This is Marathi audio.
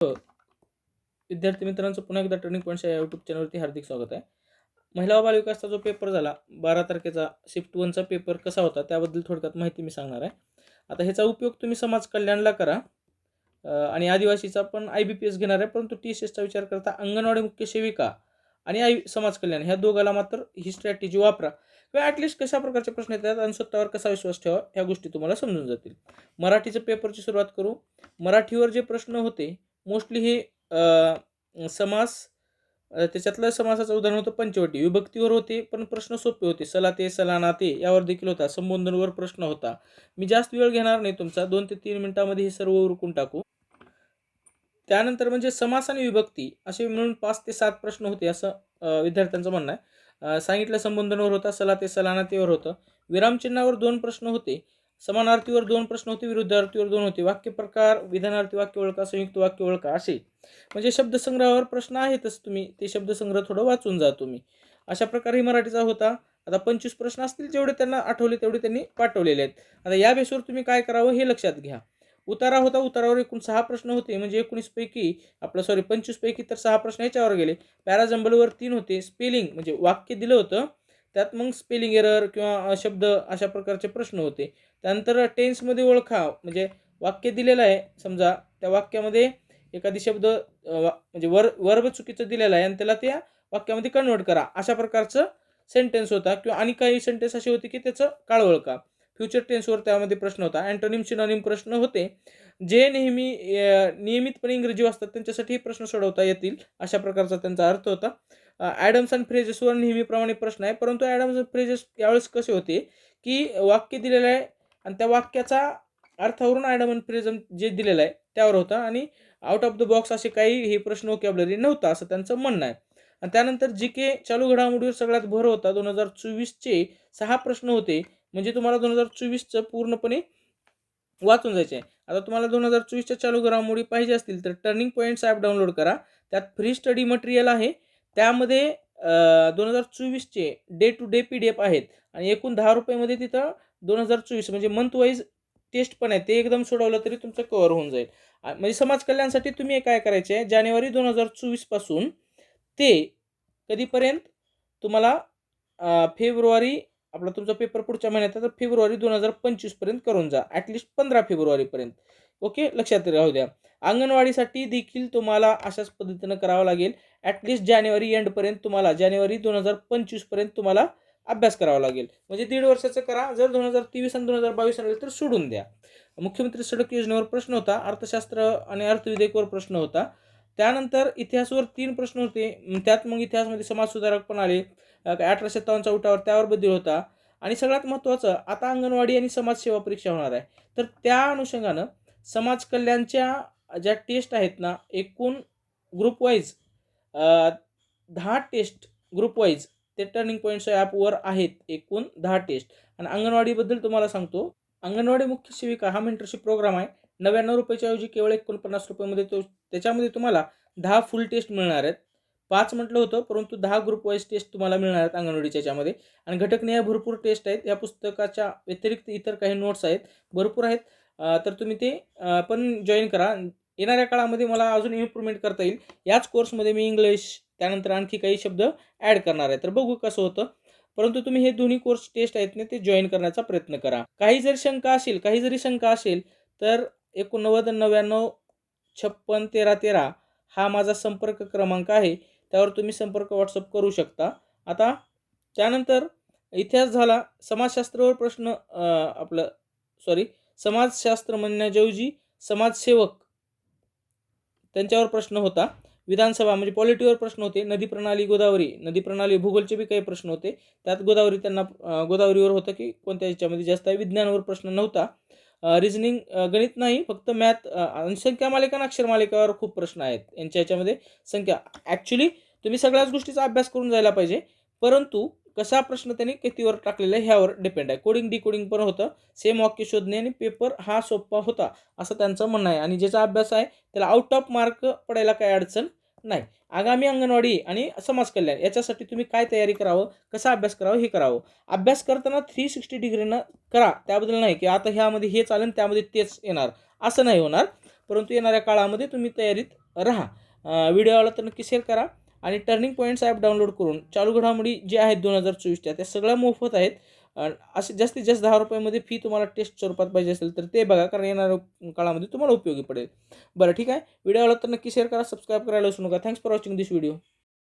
विद्यार्थी मित्रांचं पुन्हा एकदा टर्निंग पॉईंटच्या या यूट्यूब चॅनलवरती हार्दिक स्वागत आहे. महिला व बालविकासचा जो पेपर झाला बारा तारखेचा शिफ्ट वनचा पेपर कसा होता त्याबद्दल थोडक्यात माहिती मी सांगणार आहे. आता ह्याचा उपयोग तुम्ही समाज कल्याणला करा. आणि आदिवासीचा पण आय बी पी एस घेणार आहे परंतु टी सी एसचा विचार करता अंगणवाडी मुख्य सेविका आणि आई समाज कल्याण ह्या दोघाला मात्र ही स्ट्रॅटेजी वापरा. किंवा ॲटलिस्ट कशा प्रकारचे प्रश्न येतात आणि स्वतःवर कसा विश्वास ठेवा ह्या गोष्टी तुम्हाला समजून जातील. मराठीचं पेपरची सुरुवात करू. मराठीवर जे प्रश्न होते मोस्टली हे समास त्याच्यातलं समासाचं उदाहरण होतं पंचवटी. विभक्तीवर होते पण प्रश्न सोपे होते. सलाते सलानाते यावर देखील होता. संबोधनवर प्रश्न होता. मी जास्त वेळ घेणार नाही तुमचा. दोन ते तीन मिनिटामध्ये हे सर्व उरकून टाकू. त्यानंतर म्हणजे समास आणि विभक्ती असे मिळून पाच ते सात प्रश्न होते असं विद्यार्थ्यांचं म्हणणं आहे. सांगितलं संबोधनवर होता सलाते सलानातेवर होतं. विरामचिन्हावर दोन प्रश्न होते. समानार्थीवर दोन प्रश्न होते विरुद्धार्थीवर दोन होते. वाक्यप्रकार विधानार्थी वाक्य ओळखा संयुक्त वाक्य ओळखा असे. म्हणजे शब्दसंग्रहावर प्रश्न आहेतच तुम्ही ते शब्दसंग्रह थोडं वाचून जा तुम्ही. अशा प्रकारे मराठीचा होता. आता पंचवीस प्रश्न असतील जेवढे त्यांना आठवले तेवढे त्यांनी पाठवलेले आहेत. आता या बेसवर तुम्ही काय करावं हे लक्षात घ्या. उतारा होता उतारावर एकूण सहा प्रश्न होते. म्हणजे एकोणीस पैकी आपलं सॉरी पंचवीस पैकी तर सहा प्रश्न ह्याच्यावर गेले. पॅराजंबलवर तीन होते. स्पेलिंग म्हणजे वाक्य दिलं होतं. त्यात मग स्पेलिंग एरर किंवा शब्द अशा प्रकारचे प्रश्न होते. त्यानंतर टेन्समध्ये ओळखा म्हणजे वाक्य दिलेलं आहे समजा त्या वाक्यामध्ये एखादी शब्द वा- म्हणजे वर वर्ब चुकीचं दिलेलं आहे आणि त्याला त्या वाक्यामध्ये कन्वर्ट करा. अशा प्रकारचं सेंटेन्स होता किंवा आणि काही सेंटेन्स असे होते की त्याचं काळ ओळखा फ्युचर टेन्सवर त्यामध्ये प्रश्न होता. अँटोनिम सिनॉनिम प्रश्न होते जे नेहमी नियमितपणे इंग्रजी वाचतात त्यांच्यासाठी हे प्रश्न सोडवता येतील अशा प्रकारचा त्यांचा अर्थ होता. ॲडम्स अँड फ्रेजेसवर नेहमीप्रमाणे प्रश्न आहे. परंतु ॲडम्स अँड फ्रेजेस यावेळेस कसे होते की वाक्य दिलेलं आहे आणि त्या वाक्याचा अर्थावरून ॲडम अँड फ्रेजम जे दिलेलं आहे त्यावर होता आणि आउट ऑफ द बॉक्स असे काही हे प्रश्न वोकॅबलरी नव्हता असं त्यांचं म्हणणं आहे. आणि त्यानंतर जी के चालू घडामोडीवर सगळ्यात भर होता. दोन हजार चोवीसचे सहा प्रश्न होते. म्हणजे तुम्हाला दोन हजार चोवीसचं पूर्णपणे वाचून जायचे आहे आता तुम्हाला दोन हजार चोवीसच्या चालू घडामोडी पाहिजे असतील तर टर्निंग पॉईंट्स ॲप डाउनलोड करा. त्यात फ्री स्टडी मटेरियल आहे. त्यामध्ये दोन हजार चोवीसचे day to day P D F आहेत आणि एकूण दहा रुपयामध्ये तिथं दोन हजार चोवीस म्हणजे मंथ वाईज टेस्ट पण आहे. ते एकदम सोडवलं तरी तुमचं कवर होऊन जाईल. म्हणजे समाज कल्याणसाठी तुम्ही काय करायचे आहे? जानेवारी दोन हजार चोवीसपासून ते कधीपर्यंत तुम्हाला फेब्रुवारी आपला तुमचा पेपर पुढच्या महिन्यात आहे, तर फेब्रुवारी दोन हजार पंचवीसपर्यंत करून जा. ॲटलिस्ट पंधरा फेब्रुवारीपर्यंत ओके लक्षात राहू द्या. अंगणवाडीसाठी देखील तुम्हाला अशाच पद्धतीनं करावं लागेल. ॲटलिस्ट जानेवारी एंडपर्यंत तुम्हाला जानेवारी दोन हजार पंचवीसपर्यंत तुम्हाला अभ्यास करावा लागेल. म्हणजे दीड वर्षाचं करा जर दोन हजार तेवीस आणि दोन हजार बावीस आणलं तर सोडून द्या. मुख्यमंत्री सडक योजनेवर प्रश्न होता अर्थशास्त्र आणि अर्थविधेयकवर प्रश्न होता. त्यानंतर इतिहासावर तीन प्रश्न होते. त्यात मग इतिहासमध्ये समाजसुधारक पण आले. अठराशे सत्तावन्नचा उठावर त्यावर बदल होता. आणि सगळ्यात महत्त्वाचं आता अंगणवाडी आणि समाजसेवा परीक्षा होणार आहे. तर त्या अनुषंगानं समाज कल्याणच्या ज्या टेस्ट आहेत ना एकूण ग्रुप वाईज दहा टेस्ट ग्रुपवाईज ते टर्निंग पॉईंट्स ॲपवर आहेत एकूण दहा टेस्ट. आणि अंगणवाडीबद्दल तुम्हाला सांगतो. अंगणवाडी मुख्य सेविका हा मेंटरशिप प्रोग्राम आहे. नव्याण्णव रुपयाच्या ऐवजी केवळ एकोणपन्नास रुपयामध्ये तो त्याच्यामध्ये तुम्हाला दहा फुल टेस्ट मिळणार आहेत. पाच म्हटलं होतं परंतु दहा ग्रुप वाईज टेस्ट तुम्हाला मिळणार आहेत अंगणवाडीच्या याच्यामध्ये. आणि घटकनिहाय भरपूर टेस्ट आहेत. या पुस्तकाच्या व्यतिरिक्त इतर काही नोट्स आहेत. भरपूर आहेत. तर तुम्ही ते पण जॉईन करा. येणाऱ्या काळामध्ये मला अजून इम्प्रूव्हमेंट करता येईल. याच कोर्समध्ये मी इंग्लिश त्यानंतर आणखी काही शब्द ॲड करणार आहे. तर बघू कसं होतं. परंतु तुम्ही हे दोन्ही कोर्स टेस्ट आहेत ना ते जॉईन करण्याचा प्रयत्न करा. काही जरी शंका असेल काही जरी शंका असेल तर एकोणनव्वद नव्याण्णव छप्पन तेरा तेरा हा माझा संपर्क क्रमांक आहे. त्यावर तुम्ही संपर्क व्हॉट्सअप करू शकता. आता त्यानंतर इतिहास झाला. समाजशास्त्रावर प्रश्न आपलं सॉरी समाजशास्त्र म्हणण्याऐवजी समाजसेवक त्यांच्यावर प्रश्न होता. विधानसभा म्हणजे पॉलिटीवर प्रश्न होते. नदी प्रणाली गोदावरी. नदी प्रणाली भूगोलचे बी काही प्रश्न होते. त्यात गोदावरी त्यांना गोदावरीवर होतं की कोणत्या याच्यामध्ये जास्त आहे? विज्ञानावर प्रश्न नव्हता. रिझनिंग गणित नाही. फक्त मॅथ आणि संख्या मालिका आणि अक्षर मालिकावर खूप प्रश्न आहेत. यांच्या याच्यामध्ये संख्या. ॲक्च्युली तुम्ही सगळ्याच गोष्टीचा अभ्यास करून जायला पाहिजे. परंतु कसा प्रश्न त्यांनी कितीवर टाकलेला आहे ह्यावर डिपेंड आहे. कोडिंग डिकोडिंग पण होतं. सेम वाक्य शोधणे आणि पेपर हा सोपा होता असं त्यांचं म्हणणं आहे. आणि ज्याचा अभ्यास आहे त्याला आउट ऑफ मार्क पडायला काही अडचण नाही. आगामी अंगणवाडी आणि समाज कल्याण याच्यासाठी तुम्ही काय तयारी करावं? कसा अभ्यास करावं? हे करावं. अभ्यास करताना थ्री सिक्स्टी डिग्रीनं करा त्याबद्दल नाही की आता ह्यामध्ये हे चालेल त्यामध्ये तेच येणार. असं नाही होणार. परंतु येणाऱ्या काळामध्ये तुम्ही तयारीत राहा. व्हिडिओ आवडला तर नक्की शेअर करा. आणि टर्निंग पॉईंट्स ॲप डाउनलोड करून चालू घडामोडी जे आहेत दोन हजार चोवीसच्या त्या सगळ्या मोफत आहेत. असे जास्तीत जास्त दहा रुपयामध्ये फी तुम्हाला टेस्ट स्वरूपात पाहिजे असेल तर ते बघा कारण येणाऱ्या काळामध्ये तुम्हाला उपयोगी पडेल. बरं ठीक आहे. व्हिडिओ आवडला तर नक्की शेअर करा सबस्क्राईब करायला विसरू नका. Thanks for watching this video